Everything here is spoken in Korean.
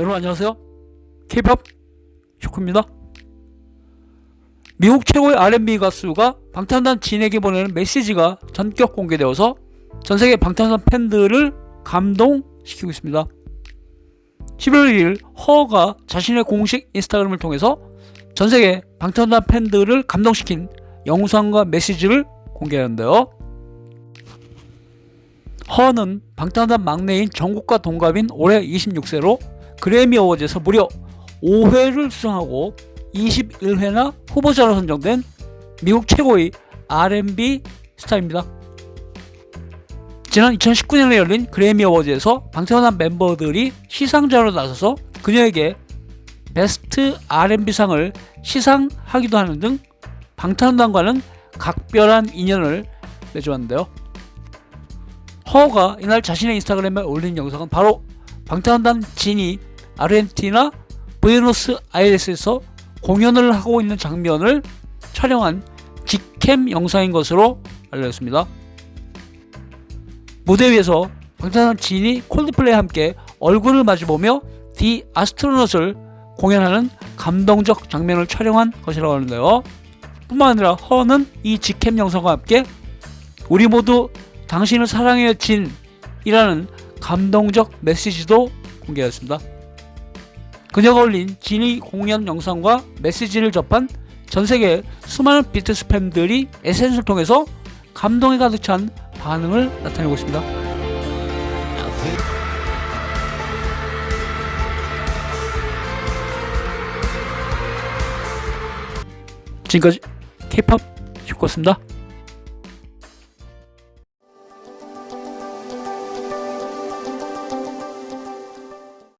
여러분 안녕하세요. K-팝 쇼크입니다. 미국 최고의 R&B 가수가 방탄단 진에게 보내는 메시지가 전격 공개되어서 전 세계 방탄소년 팬들을 감동시키고 있습니다. 11월 1일 허가 자신의 공식 인스타그램을 통해서 전 세계 방탄소년 팬들을 감동시킨 영상과 메시지를 공개하는데요. 허는 방탄소년 막내인 정국과 동갑인 올해 26세로 그래미 어워즈에서 무려 5회를 수상하고 21회나 후보자로 선정된 미국 최고의 R&B 스타입니다. 지난 2019년에 열린 그래미 어워즈에서 방탄소년 멤버들이 시상자로 나서서 그녀에게 베스트 R&B상을 시상하기도 하는 등 방탄소년단과는 각별한 인연을 맺어왔는데요. 허가 이날 자신의 인스타그램에 올린 영상은 바로 방탄소년단 진이 아르헨티나 부에노스 아이레스에서 공연을 하고 있는 장면을 촬영한 직캠 영상인 것으로 알려졌습니다. 무대 위에서 방탄소년 진이 콜드플레이와 함께 얼굴을 마주보며 디 아스트로넛을 공연하는 감동적 장면을 촬영한 것이라고 하는데요. 뿐만 아니라 허는 이 직캠 영상과 함께 우리 모두 당신을 사랑해요 진이라는 감동적 메시지도 공개했습니다. 그녀가 올린 진의 공연 영상과 메시지를 접한 전 세계 수많은 BTS 팬들이 SNS를 통해서 감동에 가득 찬 반응을 나타내고 있습니다. 지금까지 K-팝 쇼였습니다